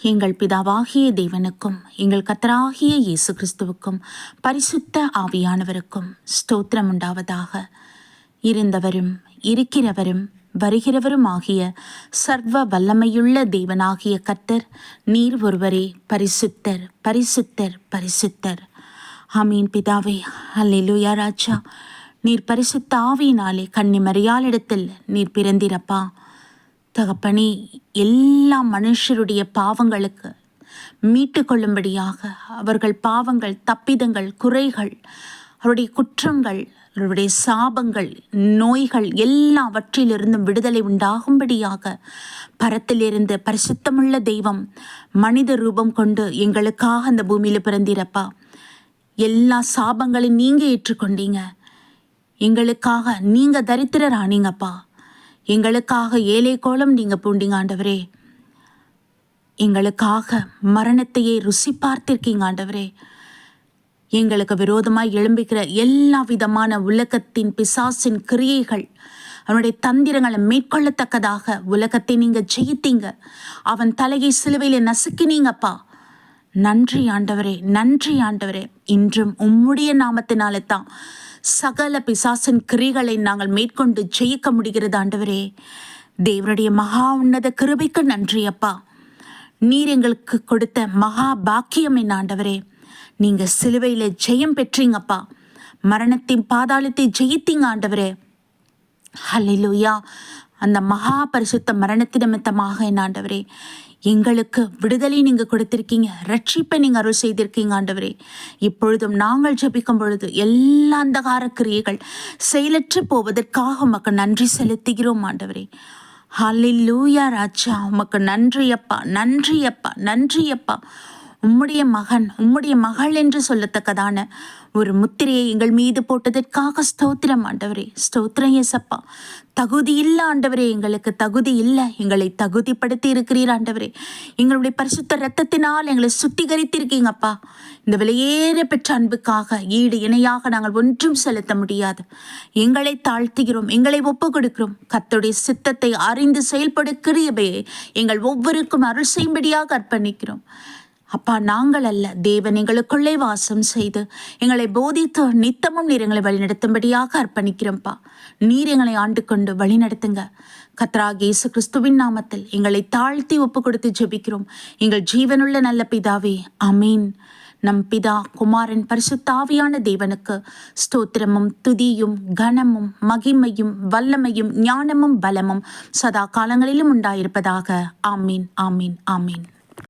எங்கள் பிதாவாகிய தேவனுக்கும் எங்கள் கத்தராகிய இயேசு கிறிஸ்துவுக்கும் பரிசுத்த ஆவியானவருக்கும் ஸ்தோத்திரம் உண்டாவதாக. இருந்தவரும் இருக்கிறவரும் வருகிறவரும் ஆகிய சர்வ வல்லமையுள்ள தேவனாகிய கத்தர் நீர் ஒருவரே பரிசுத்தர் பரிசுத்தர் பரிசுத்தர். ஆமீன் பிதாவே அல்லேலூயா ராஜா. நீர் பரிசுத்த ஆவியினாலே கன்னிமறியாளிடத்தில் நீர் பிறந்திரப்பா. தகப்பனே எல்லா மனுஷருடைய பாவங்களுக்கு மீட்டு கொள்ளும்படியாக அவர்கள் பாவங்கள் தப்பிதங்கள் குறைகள் அவருடைய குற்றங்கள் அவருடைய சாபங்கள் நோய்கள் எல்லாவற்றிலிருந்தும் விடுதலை உண்டாகும்படியாக பரத்திலிருந்து பரிசுத்தமுள்ள தெய்வம் மனித ரூபம் கொண்டு எங்களுக்காக அந்த பூமியில் பிறந்திரப்பா. எல்லா சாபங்களையும் நீங்கள் ஏற்றுக்கொண்டீங்க. எங்களுக்காக நீங்கள் தரித்திரராணிங்கப்பா எங்களுக்காக ஏழை கோலம் நீங்கள் பூண்டிங்க ஆண்டவரே. எங்களுக்காக மரணத்தையே ருசி பார்த்திருக்கீங்க ஆண்டவரே. எங்களுக்கு விரோதமாய் எழும்புகிற எல்லா விதமான உலகத்தின் பிசாசின் கிரியைகள் அவனுடைய தந்திரங்களை மேற்கொள்ளத்தக்கதாக உலகத்தை நீங்க ஜெயித்தீங்க. அவன் தலையை சிலுவையில நசுக்கினீங்கப்பா. நன்றி ஆண்டவரே நன்றி ஆண்டவரே. இன்றும் உம்முடைய நாமத்தினால தான் சகல பிசாசின் கிரிகளை நாங்கள் மேற்கொண்டு ஜெயிக்க முடிகிறது ஆண்டவரே. தேவனுடைய மகா உன்னத கிருபைக்கு நன்றி அப்பா. நீர் எங்களுக்கு கொடுத்த மகா பாக்கியம் என்ன ஆண்டவரே. நீங்கள் சிலுவையில் ஜெயம் பெற்றீங்கப்பா மரணத்தின் பாதாளத்தை ஜெயித்தீங்க ஆண்டவரே. ஹலிலுயா அந்த மகா பரிசுத்த மரணத்தின் நிமித்தமாக என்ன ஆண்டவரே எங்களுக்கு விடுதலை நீங்கள் கொடுத்திருக்கீங்க ரட்சிப்பை நீங்கள் அருள் செய்திருக்கீங்க ஆண்டவரே. இப்பொழுதும் நாங்கள் ஜபிக்கும் பொழுது எல்லா அந்தகார கிரியைகள் செயலற்று போவதற்காக உமக்கு நன்றி செலுத்துகிறோம் ஆண்டவரே. ஹலிலூயா ராஜா உமக்கு நன்றியப்பா நன்றியப்பா நன்றியப்பா உம்முடைய மகன் உம்முடைய மகள் என்று சொல்லத்தக்கதான ஒரு முத்திரையை எங்கள் மீது போட்டதற்காக ஸ்தோத்திரம் ஆண்டவரே. ஸ்தோத்திரம் எசப்பா தகுதி இல்லை ஆண்டவரே. எங்களுக்கு தகுதி இல்லை. எங்களை தகுதிப்படுத்தி இருக்கிறீர் ஆண்டவரே. எங்களுடைய பரிசுத்த ரத்தத்தினால் எங்களை சுத்திகரித்திருக்கீங்கப்பா இந்த விலையேற பெற்ற அன்புக்காக ஈடு இணையாக நாங்கள் ஒன்றும் செலுத்த முடியாது. எங்களை தாழ்த்துகிறோம் எங்களை ஒப்பு கொடுக்கிறோம் கத்துடைய சித்தத்தை அறிந்து செயல்படுக்கிறியவையே எங்கள் ஒவ்வொருக்கும் அருள் செய்யும்படியாக அர்ப்பணிக்கிறோம். அப்பா நாங்கள் அல்ல. தேவன் எங்களுக்குள்ளே வாசம் செய்து எங்களை போதித்து நித்தமும் நீர் எங்களை வழிநடத்தும்படியாக அர்ப்பணிக்கிறோம்ப்பா நீர் எங்களை ஆண்டு கொண்டு வழிநடத்துங்க. கத்ராக் இயேசு கிறிஸ்துவின் நாமத்தில் எங்களை தாழ்த்தி ஒப்பு கொடுத்து ஜெபிக்கிறோம். எங்கள் ஜீவனுள்ள நல்ல பிதாவே அமீன் நம் பிதா குமாரன் பரிசுத்தாவியான தேவனுக்கு ஸ்தோத்திரமும் துதியும் கனமும் மகிமையும் வல்லமையும் ஞானமும் பலமும் சதா காலங்களிலும் உண்டாயிருப்பதாக. ஆமீன் ஆமீன் ஆமீன்.